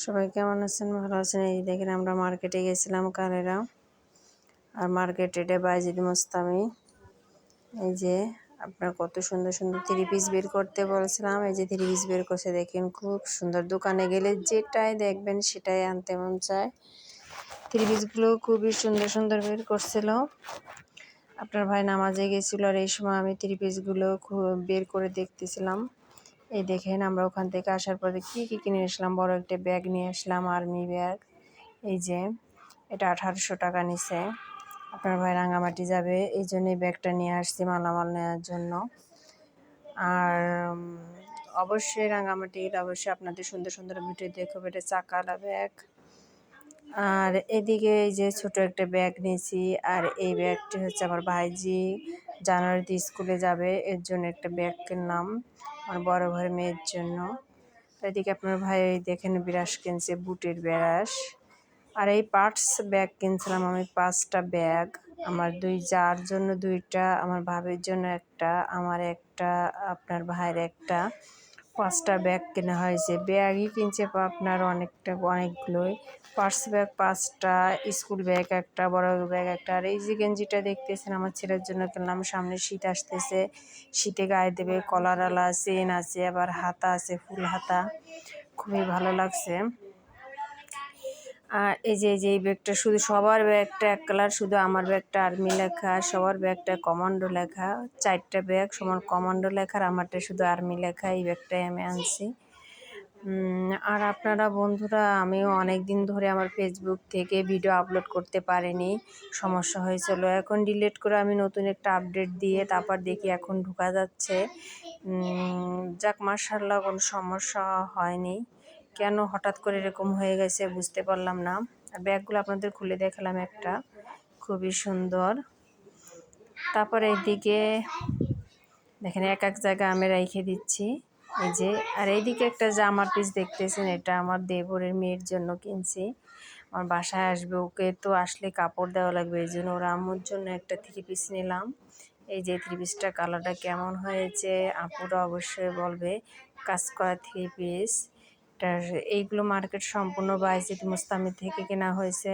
সবাই কেমন আছেন? ভালো আছেন? এই দেখেন আমরা মার্কেটে গেছিলাম কালেরা আর মার্কেটে বাইজিদ মোস্তামি। এই যে আপনার কত সুন্দর সুন্দর থ্রি পিস বের করতে বলছিলাম। এই যে থ্রি পিস বের করছে, দেখেন খুব সুন্দর। দোকানে গেলে যেটাই দেখবেন সেটাই আনতে মন চায়। থ্রি পিসগুলো খুবই সুন্দর সুন্দর বের করছিল। আপনার ভাই নামাজে গেছিল আর এই সময় আমি থ্রি পিসগুলো খুব বের করে দেখতেছিলাম। এই দেখেন আমরা ওখান থেকে আসার পরে কি কি কিনে আসলাম? বড় একটা ব্যাগ নিয়ে আসলাম আর্মি ব্যাগ এই যে, এটা আঠারোশো টাকা নিছে। আপনার ভাই রাঙামাটি যাবে, এই জন্য এই ব্যাগটা নিয়ে আসছি মালামাল নেওয়ার জন্য। আর অবশ্যই রাঙামাটির, অবশ্যই আপনাদের সুন্দর সুন্দর ভিডিও দেখো এটা চাকালা ব্যাগ আর এদিকে এই যে ছোট একটা ব্যাগ নিয়েছি, আর এই ব্যাগটি হচ্ছে আমার ভাইজি। জানুয়ারিতে স্কুলে যাবে, এর জন্য একটা ব্যাগ কিনলাম আমার বড় ভাই মেয়ের জন্য। এদিকে আপনার ভাই দেখেন বিরাস কিনছে বুটের বিরাস আর এই পার্টস ব্যাগ কিনছিলাম আমি, পাঁচটা ব্যাগ। আমার দুই, যার জন্য দুইটা, আমার ভাবির জন্য একটা, আমার একটা, আপনার ভাইয়ের একটা। পাঁচটা ব্যাগ কেনা হয়েছে। ব্যাগই কিনছে আপনার অনেকটা, অনেকগুলোই। পার্স ব্যাগ পাঁচটা, স্কুল ব্যাগ একটা, বড় ব্যাগ একটা। আর এই যে গেঞ্জিটা দেখতেছেন, আমার ছেলের জন্য কিনলাম। সামনে শীত আসতেছে। শীতে গায়ে দেবে কলার আলা, চেন আছে, আবার হাতা আছে, ফুল হাতা। খুবই ভালো লাগছে। আর এই যে যে এই ব্যাগটা শুধু সবার ব্যাগটা এক কালার শুধু আমার ব্যাগটা আর্মি লেখা সবার ব্যাগটা কমান্ডো লেখা। চারটা ব্যাগ সমান কমান্ডো লেখার আমারটা শুধু আর্মি লেখা, এই ব্যাগটাই আমি আনছি। আর আপনারা বন্ধুরা, আমিও অনেক দিন ধরে আমার ফেসবুক থেকে ভিডিও আপলোড করতে পারিনি। সমস্যা হয়েছিল। এখন ডিলেট করে আমি নতুন একটা আপডেট দিয়ে তারপর দেখি এখন ঢুকা যাচ্ছে। যাক মার্শাল্লাহ কোনো সমস্যা হয়নি। কেন হঠাৎ করে এরকম হয়ে গেছে বুঝতে পারলাম না। আর ব্যাগগুলো আপনাদের খুলে দেখালাম একটা। খুবই সুন্দর। তারপরে এইদিকে দেখেন, এক এক জায়গায় আমি রেখে দিচ্ছি। এই যে, আর এইদিকে একটা জামার পিস দেখতেছেন, এটা আমার দেবরের মেয়ের জন্য কিনছি। আমার বাসায় আসবে, ওকে তো আসলে কাপড় দেওয়া লাগবে, এই জন্য ওর আম্মুর জন্য একটা থ্রি পিস নিলাম। এই যে, থ্রি পিসটা কালারটা কেমন হয়েছে, আপুরা অবশ্যই বলবে, কাজ করা থ্রি পিস। এইগুলো মার্কেট সম্পূর্ণ বাইজিদ মুস্তামি থেকে কেনা হয়েছে।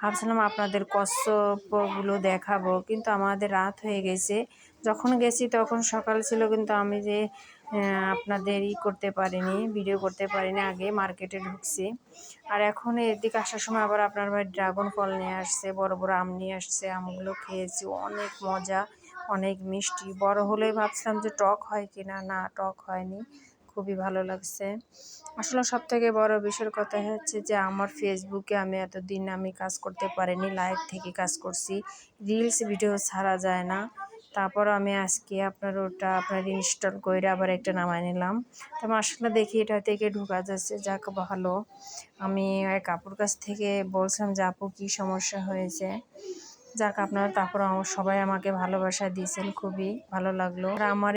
ভাবছিলাম আপনাদের কচ্ছপগুলো দেখাবো, কিন্তু আমাদের রাত হয়ে গেছে। যখন গেছি তখন সকাল ছিল, কিন্তু আমি যে আপনাদের ই করতে পারিনি, ভিডিও করতে পারিনি, আগে মার্কেটে ঢুকছি। আর এখন এদিকে আসার সময় আবার আপনার ভাই ড্রাগন ফল নিয়ে আসছে, বড় বড় আম নিয়ে আসছে, আমগুলো খেয়েছি, অনেক মজা, অনেক মিষ্টি। বড় হলেই ভাবছিলাম যে টক হয় কিনা, না, টক হয়নি। খুবই ভালো লাগছে। আসলে সব থেকে বড় বিষয়ের কথা হচ্ছে যে, আমার ফেসবুকে আমি এতদিন আমি কাজ করতে পারিনি লাইভ থেকে কাজ করছি রিলস ভিডিও ছাড়া যায় না। তারপর আমি আজকে আপনার ওটা আপনার ইনস্টল করে আবার একটা নামাই নিলাম। তো আসলে দেখি এটা থেকে ঢোকা যাচ্ছে, যাক ভালো। আমি এক আপুর কাছ থেকে বলছিলাম যে, আপু, কী সমস্যা হয়েছে? যাক আপনারা তারপর সবাই আমাকে ভালোবাসা দিয়েছেন, খুবই ভালো লাগল। আর আমার